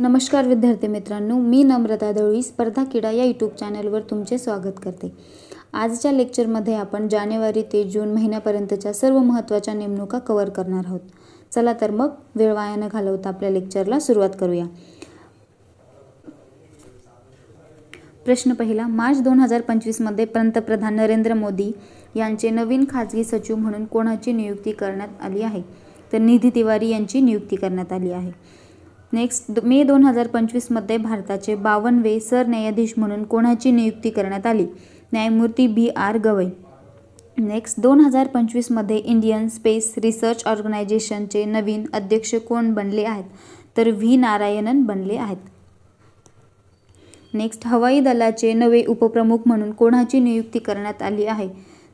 नमस्कार विद्यार्थी मित्रांनो मी नम्रता दळवी स्पर्धा क्रीडा या यूट्यूब चॅनलवर तुमचे स्वागत करते. आजच्या लेक्चरमध्ये आपण जानेवारी ते जून महिन्यापर्यंतच्या सर्व महत्त्वाच्या नेमणुका कव्हर करणार आहोत. चला तर मग वेळ वाया न घालवता आपल्या लेक्चरला सुरुवात करूया. प्रश्न पहिला मार्च दोन हजार पंचवीसमध्ये पंतप्रधान नरेंद्र मोदी यांचे नवीन खाजगी सचिव म्हणून कोणाची नियुक्ती करण्यात आली आहे? तर निधी तिवारी यांची नियुक्ती करण्यात आली आहे. नेक्स्ट मे दोन हजार पंचवीसमध्ये भारताचे बावनवे सरन्यायाधीश म्हणून कोणाची नियुक्ती करण्यात आली? न्यायमूर्ती बी आर गवई. नेक्स्ट दोन हजार पंचवीसमध्ये इंडियन स्पेस रिसर्च ऑर्गनायझेशनचे नवीन अध्यक्ष कोण बनले आहेत? तर व्ही नारायणन बनले आहेत. नेक्स्ट हवाई दलाचे नवे उपप्रमुख म्हणून कोणाची नियुक्ती करण्यात आली आहे?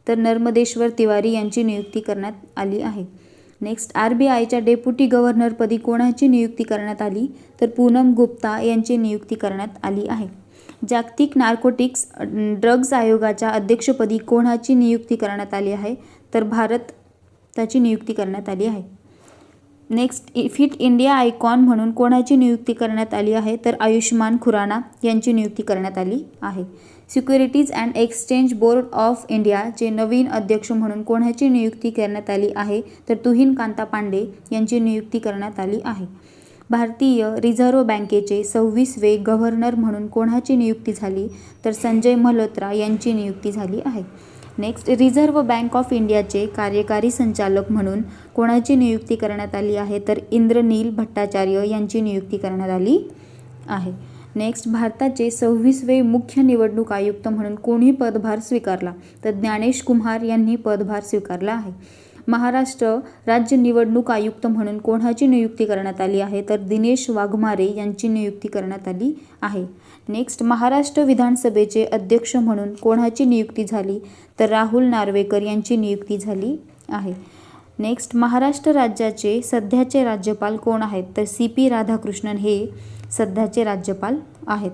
तर नर्मदेश्वर तिवारी यांची नियुक्ती करण्यात आली आहे. नेक्स्ट आर बी आयच्या डेप्युटी गव्हर्नरपदी कोणाची नियुक्ती करण्यात आली? तर पूनम गुप्ता यांची नियुक्ती करण्यात आली आहे. जागतिक नार्कोटिक्स ड्रग्ज आयोगाच्या अध्यक्षपदी कोणाची नियुक्ती करण्यात आली आहे? तर भारत त्याची नियुक्ती करण्यात आली आहे. नेक्स्ट फिट इंडिया आयकॉन म्हणून कोणाची नियुक्ती करण्यात आली आहे? तर आयुष्मान खुराना यांची नियुक्ती करण्यात आली आहे. Securities and exchange board of इंडियाचे नवीन अध्यक्ष म्हणून कोणाची नियुक्ती करण्यात आली आहे? तर तुहिन कांता पांडे यांची नियुक्ती करण्यात आली आहे. भारतीय रिझर्व्ह बँकेचे सव्वीसवे गव्हर्नर म्हणून कोणाची नियुक्ती झाली? तर संजय मल्होत्रा यांची नियुक्ती झाली आहे. नेक्स्ट रिझर्व्ह बँक ऑफ इंडियाचे कार्यकारी संचालक म्हणून कोणाची नियुक्ती करण्यात आली आहे? तर इंद्रनील भट्टाचार्य यांची नियुक्ती करण्यात आली आहे. नेक्स्ट भारताचे सव्वीसवे मुख्य निवडणूक आयुक्त म्हणून कोणी पदभार स्वीकारला? तर ज्ञानेश कुमार यांनी पदभार स्वीकारला आहे. महाराष्ट्र राज्य निवडणूक आयुक्त म्हणून कोणाची नियुक्ती करण्यात आली आहे? तर दिनेश वाघमारे यांची नियुक्ती करण्यात आली आहे. नेक्स्ट महाराष्ट्र विधानसभेचे अध्यक्ष म्हणून कोणाची नियुक्ती झाली? तर राहुल नार्वेकर यांची नियुक्ती झाली आहे. नेक्स्ट महाराष्ट्र राज्याचे सध्याचे राज्यपाल कोण आहेत? तर सी पी राधाकृष्णन हे सध्याचे राज्यपाल आहेत.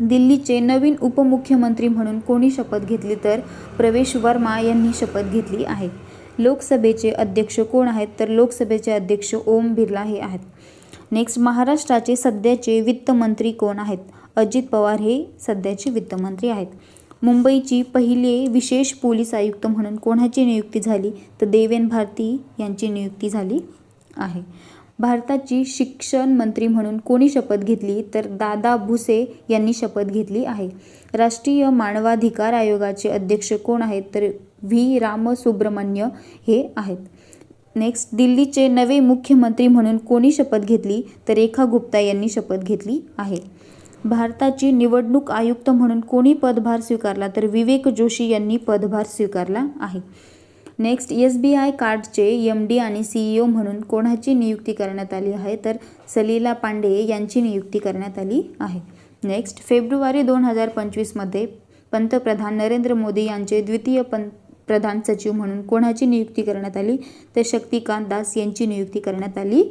दिल्लीचे नवीन उपमुख्यमंत्री म्हणून कोणी शपथ घेतली तर प्रवेश वर्मा यांनी शपथ घेतली आहे. लोकसभेचे अध्यक्ष कोण आहेत तर लोकसभेचे अध्यक्ष ओम बिर्ला हे आहेत. नेक्स्ट महाराष्ट्राचे सध्याचे वित्तमंत्री कोण आहेत? अजित पवार हे सध्याचे वित्तमंत्री आहेत. मुंबईची पहिले विशेष पोलीस आयुक्त म्हणून कोणाची नियुक्ती झाली? तर देवेन भारती यांची नियुक्ती झाली आहे. भारताची शिक्षण मंत्री म्हणून कोणी शपथ घेतली? तर दादा भुसे यांनी शपथ घेतली आहे. राष्ट्रीय मानवाधिकार आयोगाचे अध्यक्ष कोण आहेत? तर व्ही. रामसुब्रमण्य हे आहेत. नेक्स्ट दिल्लीचे नवे मुख्यमंत्री म्हणून कोणी शपथ घेतली? तर रेखा गुप्ता यांनी शपथ घेतली आहे. भारताची निवडणूक आयुक्त म्हणून कोणी पदभार स्वीकारला? तर विवेक जोशी यांनी पदभार स्वीकारला आहे. नेक्स्ट एस बी आय कार्डचे एम डी आणि सी ई ओ म्हणून कोणाची नियुक्ती करण्यात आली आहे? तर सलीला पांडे यांची नियुक्ती करण्यात आली आहे. नेक्स्ट फेब्रुवारी दोन हजार पंचवीसमध्ये पंतप्रधान नरेंद्र मोदी यांचे द्वितीय पं प्रधान सचिव म्हणून कोणाची नियुक्ती करण्यात आली? तर शक्तिकांत दास यांची नियुक्ती करण्यात आली.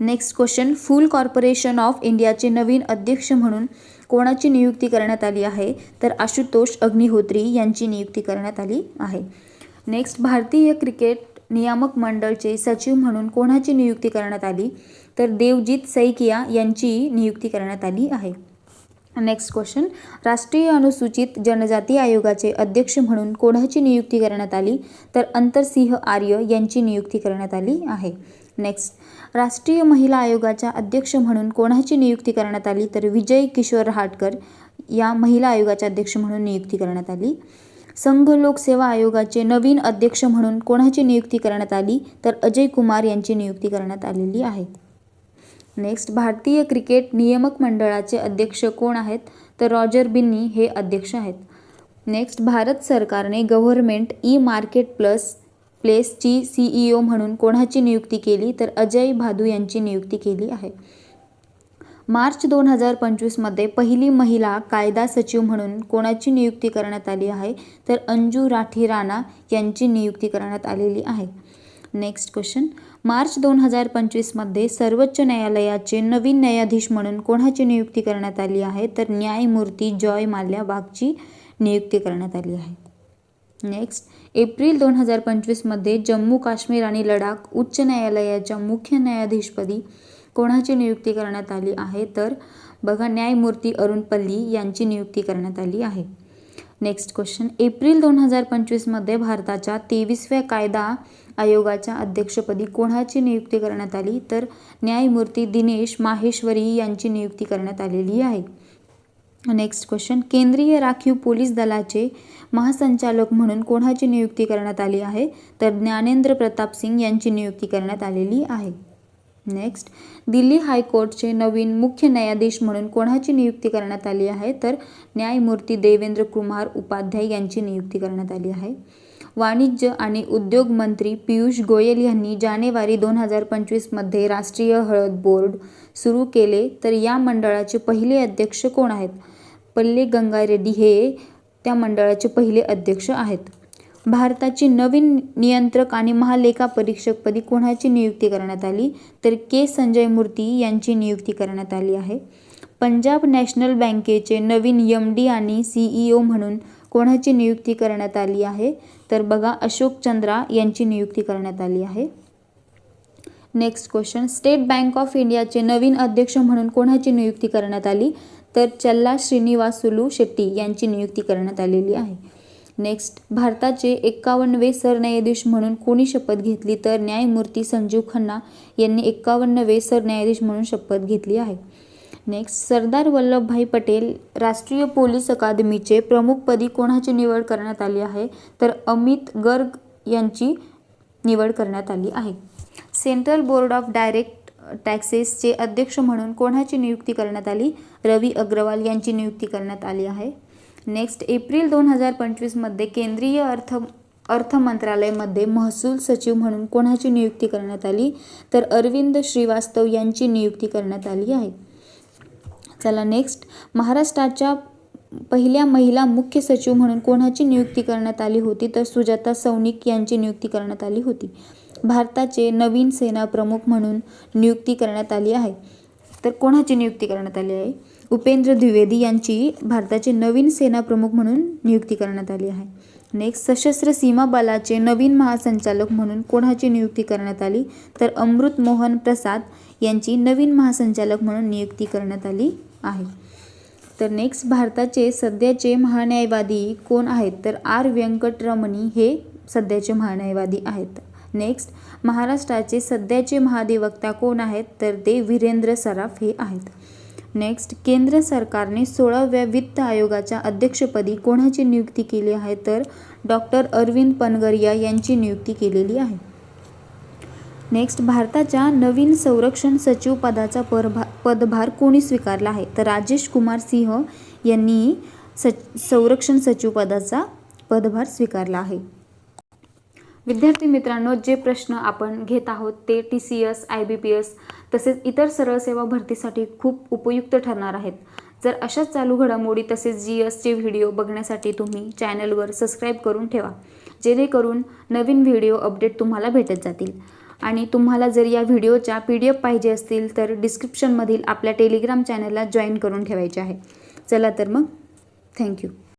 Next question food corporation of इंडियाचे नवीन अध्यक्ष म्हणून कोणाची नियुक्ती करण्यात आली आहे? तर आशुतोष अग्निहोत्री यांची नियुक्ती करण्यात आली आहे. नेक्स्ट भारतीय क्रिकेट नियामक मंडळचे सचिव म्हणून कोणाची नियुक्ती करण्यात आली? तर देवजीत सैकिया यांची नियुक्ती करण्यात आली आहे. नेक्स्ट क्वेश्चन राष्ट्रीय अनुसूचित जनजाती आयोगाचे अध्यक्ष म्हणून कोणाची नियुक्ती करण्यात आली? तर अंतरसिंह आर्य यांची नियुक्ती करण्यात आली आहे. नेक्स्ट राष्ट्रीय महिला आयोगाच्या अध्यक्ष म्हणून कोणाची नियुक्ती करण्यात आली? तर विजय किशोर रहाटकर या महिला आयोगाच्या अध्यक्ष म्हणून नियुक्ती करण्यात आली. संघ लोकसेवा आयोगाचे नवीन अध्यक्ष म्हणून कोणाची नियुक्ती करण्यात आली? तर अजय कुमार यांची नियुक्ती करण्यात आलेली आहे. नेक्स्ट भारतीय क्रिकेट नियामक मंडळाचे अध्यक्ष कोण आहेत? तर रॉजर बिन्नी हे अध्यक्ष आहेत. नेक्स्ट भारत सरकारने गव्हर्मेंट ई मार्केट प्लस प्लेसची सी ई ओ म्हणून कोणाची नियुक्ती केली? तर अजय भादू यांची नियुक्ती केली आहे. मार्च दोन हजार पंचवीसमध्ये पहिली महिला कायदा सचिव म्हणून कोणाची नियुक्ती करण्यात आली आहे? तर अंजू राठी राणा यांची नियुक्ती करण्यात आलेली आहे. Next question. मार्च दोन हजार पंचवीसमध्ये सर्वोच्च न्यायालयाचे नवीन न्यायाधीश म्हणून कोणाची नियुक्ती करण्यात आली आहे? तर न्यायमूर्ती जॉय माल्या वाघची नियुक्ती करण्यात आली आहे. नेक्स्ट. एप्रिल दोन हजार पंचवीसमध्ये जम्मू काश्मीर आणि लडाख उच्च न्यायालयाच्या मुख्य न्यायाधीशपदी कोणाची नियुक्ती करण्यात आली आहे? तर बघा न्यायमूर्ती अरुण पल्ली यांची नियुक्ती करण्यात आली आहे. Next question. एप्रिल दोन हजार पंचवीसमध्ये भारताच्या तेवीसव्या कायदा आयोगाच्या अध्यक्षपदी कोणाची नियुक्ती करण्यात आली? तर न्यायमूर्ती दिनेश माहेश्वरी यांची नियुक्ती करण्यात आलेली आहे. Next question. केंद्रीय राखीव पोलीस दलाचे महासंचालक म्हणून कोणाची नियुक्ती करण्यात आली आहे? तर ज्ञानेंद्र प्रताप सिंग यांची नियुक्ती करण्यात आलेली आहे. नेक्स्ट दिल्ली हायकोर्टचे नवीन मुख्य न्यायाधीश म्हणून कोणाची नियुक्ती करण्यात आली आहे? तर न्यायमूर्ती देवेंद्र कुमार उपाध्याय यांची नियुक्ती करण्यात आली आहे. वाणिज्य आणि उद्योग मंत्री पियुष गोयल यांनी जानेवारी दोन हजार पंचवीसमध्ये राष्ट्रीय हळद बोर्ड सुरू केले. तर या मंडळाचे पहिले अध्यक्ष कोण आहेत? पल्ले गंगारेड्डी हे त्या मंडळाचे पहिले अध्यक्ष आहेत. भारताची नवीन नियंत्रक आणि महालेखा परीक्षकपदी कोणाची नियुक्ती करण्यात आली? तर के. संजय मूर्ती यांची नियुक्ती करण्यात आली आहे. पंजाब नॅशनल बँकेचे नवीन यम डी आणि सीईओ म्हणून कोणाची नियुक्ती करण्यात आली आहे? तर बघा अशोक चंद्रा यांची नियुक्ती करण्यात आली आहे. Next question. State Bank of इंडियाचे नवीन अध्यक्ष म्हणून कोणाची नियुक्ती करण्यात आली? तर चल्ला श्रीनिवासुलू शेट्टी यांची नियुक्ती करण्यात आलेली आहे. नेक्स्ट भारताचे एक्कावन्नवे सरन्यायाधीश म्हणून कोणी शपथ घेतली तर न्यायमूर्ती संजीव खन्ना यांनी एक्कावन्नवे सरन्यायाधीश म्हणून शपथ घेतली आहे. नेक्स्ट सरदार वल्लभभाई पटेल राष्ट्रीय पोलीस अकादमीचे प्रमुखपदी कोणाची निवड करण्यात आली आहे? तर अमित गर्ग यांची निवड करण्यात आली आहे. सेंट्रल बोर्ड ऑफ डायरेक्ट टॅक्सेसचे अध्यक्ष म्हणून कोणाची नियुक्ती करण्यात आली? रवी अग्रवाल यांची नियुक्ती करण्यात आली आहे. नेक्स्ट एप्रिल दोन हजार पंचवीसमध्ये केंद्रीय अर्थ अर्थ मंत्रालयामध्ये महसूल सचिव म्हणून कोणाची नियुक्ती करण्यात आली? तर अरविंद श्रीवास्तव यांची नियुक्ती करण्यात आली आहे. चला नेक्स्ट महाराष्ट्राच्या पहिल्या महिला मुख्य सचिव म्हणून कोणाची नियुक्ती करण्यात आली होती? तर सुजाता सौनिक यांची नियुक्ती करण्यात आली होती. भारताचे नवीन सेना प्रमुख म्हणून नियुक्ती करण्यात आली आहे. तर कोणाची नियुक्ती करण्यात आली आहे? उपेंद्र द्विवेदी यांची भारताचे नवीन सेना प्रमुख म्हणून नियुक्ती करण्यात आली आहे. नेक्स्ट सशस्त्र सीमा बलाचे नवीन महासंचालक म्हणून कोणाची नियुक्ती करण्यात आली? तर अमृत मोहन प्रसाद यांची नवीन महासंचालक म्हणून नियुक्ती करण्यात आली आहे. तर नेक्स्ट भारताचे सध्याचे महान्यायवादी कोण आहेत? तर आर व्यंकटरमणी हे सध्याचे महान्यायवादी आहेत. नेक्स्ट महाराष्ट्राचे सध्याचे महाधिवक्ता कोण आहेत? तर ते वीरेंद्र सराफ हे आहेत. नेक्स्ट केंद्र सरकारने सोळाव्या वित्त आयोगाच्या अध्यक्षपदी कोणाची नियुक्ती केली आहे? तर डॉक्टर अरविंद पनगरिया यांची नियुक्ती केलेली आहे. नेक्स्ट भारताच्या नवीन संरक्षण सचिव पदाचा परभा पदभार कोणी स्वीकारला आहे? तर राजेश कुमार सिंह यांनी सच संरक्षण सचिव पदाचा पदभार स्वीकारला आहे. विद्यार्थी मित्रांनो जे प्रश्न आपण घेत आहोत ते T C S I B P S तसेच इतर सरळ सेवा भरतीसाठी खूप उपयुक्त ठरणार आहेत. जर अशाच चालू घडामोडी तसेच जी एसचे व्हिडिओ बघण्यासाठी तुम्ही चॅनलवर सबस्क्राईब करून ठेवा जेणेकरून नवीन व्हिडिओ अपडेट तुम्हाला भेटत जातील. आणि तुम्हाला जर या व्हिडिओच्या पी डी एफ पाहिजे असतील तर डिस्क्रिप्शनमधील आपल्या टेलिग्राम चॅनलला जॉईन करून ठेवायचे आहे. चला तर मग थँक्यू.